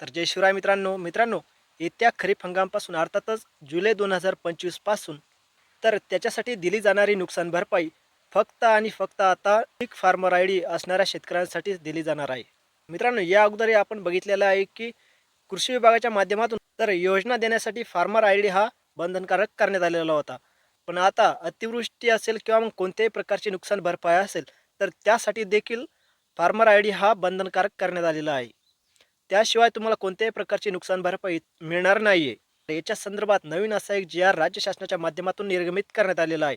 तर जय शिवराय मित्रांनो. मित्रांनो येत्या खरीप हंगामापासून अर्थातच जुलै दोन हजार पंचवीसपासून तर त्याच्यासाठी दिली जाणारी नुकसान भरपाई फक्त आणि फक्त आता पीक फार्मर आय डी असणाऱ्या शेतकऱ्यांसाठीच दिली जाणार आहे. मित्रांनो या अगोदर आपण बघितलेलं आहे की कृषी विभागाच्या माध्यमातून तर योजना देण्यासाठी फार्मर आय डी हा बंधनकारक करण्यात आलेला होता. पण आता अतिवृष्टी असेल किंवा मग कोणत्याही प्रकारची नुकसान भरपाई असेल तर त्यासाठी देखील फार्मर आय डी हा बंधनकारक करण्यात आलेला आहे. त्याशिवाय तुम्हाला कोणत्याही प्रकारची नुकसान भरपाई मिळणार नाही आहे याच्या संदर्भात नवीन असा एक जी आर राज्य शासनाच्या माध्यमातून निर्गमित करण्यात आलेला आहे.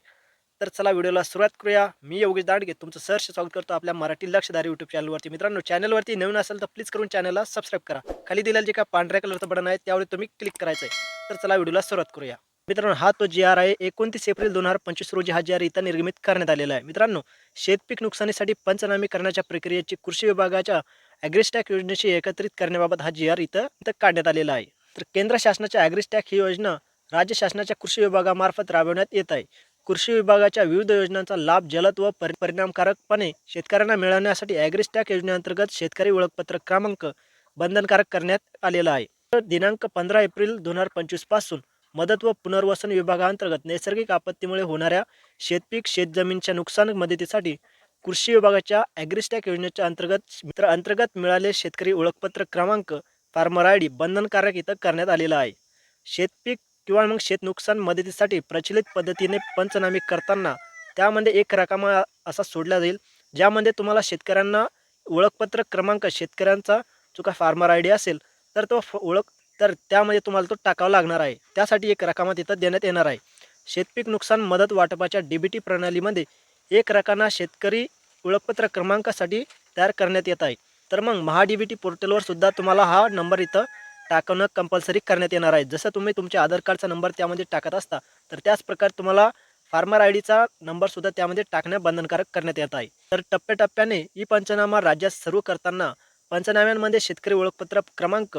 तर चला व्हिडिओला सुरुवात करूया. मी योगेश दांडगे तुमचं सहर्ष स्वागत करतो आपल्या मराठी लक्षधारी यूट्यूब चॅनलवरती मित्रांनो चॅनलवरती नवीन असेल तर प्लीज करून चॅनलला सबस्क्राईब करा. खाली दिलेलं जे काय पांढऱ्या कलरचं बटन आहे त्यावर तुम्ही क्लिक करायचं आहे तर चला व्हिडिओला सुरुवात करूया. मित्रांनो हा तो जी आर आहे एकोणतीस एप्रिल दोन हजार पंचवीस रोजी हा जी आर इथं निर्गमित करण्यात आलेला आहे. मित्रांनो शेतपीक नुकसानीसाठी पंचनामे करण्याच्या प्रक्रियेची कृषी विभागाच्या ॲग्रिस्टॅक योजनेशी एकत्रित करण्याबाबत हा जी आर इथं इथं काढण्यात आलेला आहे. तर केंद्र शासनाच्या ॲग्रिस्टॅक ही योजना राज्य शासनाच्या कृषी विभागामार्फत राबवण्यात येत आहे. कृषी विभागाच्या विविध योजनांचा लाभ जलद व परि परिणामकारकपणे शेतकऱ्यांना मिळवण्यासाठी ॲग्रिस्टॅक योजनेअंतर्गत शेतकरी ओळखपत्र क्रमांक बंधनकारक करण्यात आलेला आहे. तर दिनांक पंधरा एप्रिल दोन हजार पंचवीसपासून मदत व पुनर्वसन विभागाअंतर्गत नैसर्गिक आपत्तीमुळे होणाऱ्या शेतपीक शेतजमीनच्या नुकसान मदतीसाठी कृषी विभागाच्या ॲग्रिस्टॅक योजनेच्या अंतर्गत मित्र अंतर्गत मिळाले शेतकरी ओळखपत्र क्रमांक फार्मर आय डी बंधनकारक इथं करण्यात आलेला आहे. शेतपीक किंवा मग शेत नुकसान मदतीसाठी प्रचलित पद्धतीने पंचनामे करताना त्यामध्ये एक रकामा असा सोडला जाईल ज्यामध्ये तुम्हाला शेतकऱ्यांना ओळखपत्र क्रमांक शेतकऱ्यांचा जो काय फार्मर आय डी असेल तर तो फ- ओळख तर त्यामध्ये तुम्हाला तो टाकावा लागणार आहे. त्यासाठी एक रकामा तिथं देण्यात येणार आहे. शेतपीक नुकसान मदत वाटपाच्या डी बी टी प्रणालीमध्ये एक रकाना शेतकरी ओळखपत्र क्रमांकासाठी तयार करण्यात येत आहे. तर मग महा डी टी पोर्टलवर सुद्धा तुम्हाला हा नंबर इथं टाकणं कंपल्सरी करण्यात येणार आहे. जसं तुम्ही तुमच्या आधार कार्डचा नंबर त्यामध्ये टाकत असता तर त्याच प्रकारे तुम्हाला फार्मर आय डीचा नंबरसुद्धा त्यामध्ये टाकणं बंधनकारक करण्यात येत आहे. तर टप्प्याटप्प्याने ई पंचनामा राज्यात सर्व करताना पंचनाम्यांमध्ये शेतकरी ओळखपत्र क्रमांक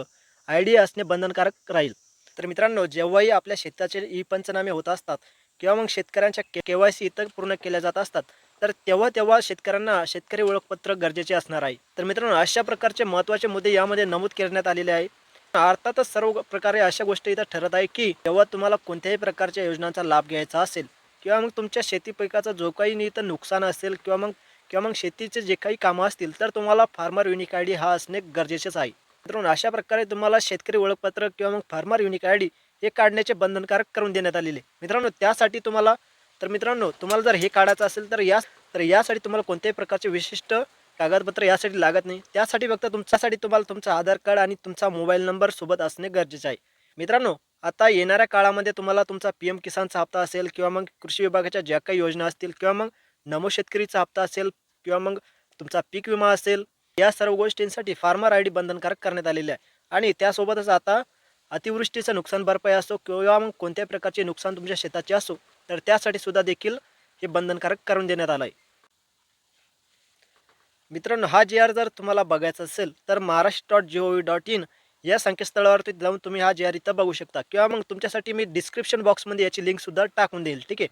आय डी असणे बंधनकारक राहील. तर मित्रांनो जेव्हाही आपल्या शेताचे ई पंचनामे होत असतात किंवा मग शेतकऱ्यांच्या के के वाय सी इतर पूर्ण केल्या जात असतात तर तेव्हा तेव्हा शेतकऱ्यांना शेतकरी ओळखपत्र गरजेचे असणार आहे. तर मित्रांनो अशा प्रकारचे महत्त्वाचे मुद्दे यामध्ये नमूद करण्यात आलेले आहे. अर्थातच सर्व प्रकारे अशा गोष्टी इथं ठरत आहे की जेव्हा तुम्हाला कोणत्याही प्रकारच्या योजनांचा लाभ घ्यायचा असेल किंवा मग तुमच्या शेतीपैकाचं जो काही इथं नुकसान असेल किंवा मग किंवा मग शेतीचे जे काही कामं असतील तर तुम्हाला फार्मर युनिक आय डी हा असणे गरजेचेच आहे. मित्रांनो अशा प्रकारे तुम्हाला शेतकरी ओळखपत्र किंवा मग फार्मर युनिक आय डी हे काढण्याचे बंधनकारक करून देण्यात आलेले मित्रांनो त्यासाठी तुम्हाला तर मित्रांनो तुम्हाला जर हे काढायचं असेल तर या तर यासाठी तुम्हाला कोणत्याही प्रकारचे विशिष्ट कागदपत्र यासाठी लागत नाही. त्यासाठी फक्त तुमच्यासाठी तुम्हाला तुमचा आधार कार्ड आणि तुमचा मोबाईल नंबर सोबत असणे गरजेचे आहे. मित्रांनो आता येणाऱ्या काळामध्ये तुम्हाला तुमचा पी एम किसानचा हप्ता असेल किंवा मग कृषी विभागाच्या ज्या काही योजना असतील किंवा मग नमो शेतकरीचा हप्ता असेल किंवा मग तुमचा पीक विमा असेल या सर्व गोष्टींसाठी फार्मर आय डी बंधनकारक करण्यात आलेले आहे. आणि त्यासोबतच आता अतिवृष्टीचं नुकसान भरपाई असो किंवा मग कोणत्याही प्रकारचे नुकसान तुमच्या शेताचे असो तर त्यासाठी सुद्धा देखील हे बंधनकारक करून देण्यात आलं आहे मित्रांनो हा जी आर जर तुम्हाला बघायचा असेल तर Maharashtra dot G O V dot in या संकेतस्थळावरती जाऊन तुम्ही हा जी आर इथं बघू शकता. किंवा मग तुमच्यासाठी मी डिस्क्रिप्शन बॉक्समध्ये याची लिंकसुद्धा टाकून देईल ठीक आहे?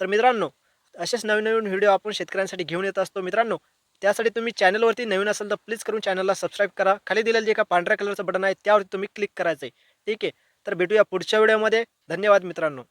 तर मित्रांनो असेच नवीन नवीन व्हिडिओ आपण शेतकऱ्यांसाठी घेऊन येत असतो. मित्रांनो त्यासाठी तुम्ही चॅनलवरती नवीन असेल तर प्लीज करून चॅनलला सबस्क्राईब करा. खाली दिलेलं जे का पांढऱ्या कलरचं बटन आहे त्यावरती तुम्ही क्लिक करायचं आहे ठीक आहे. तर भेटूया पुढच्या व्हिडिओमध्ये. धन्यवाद मित्रांनो.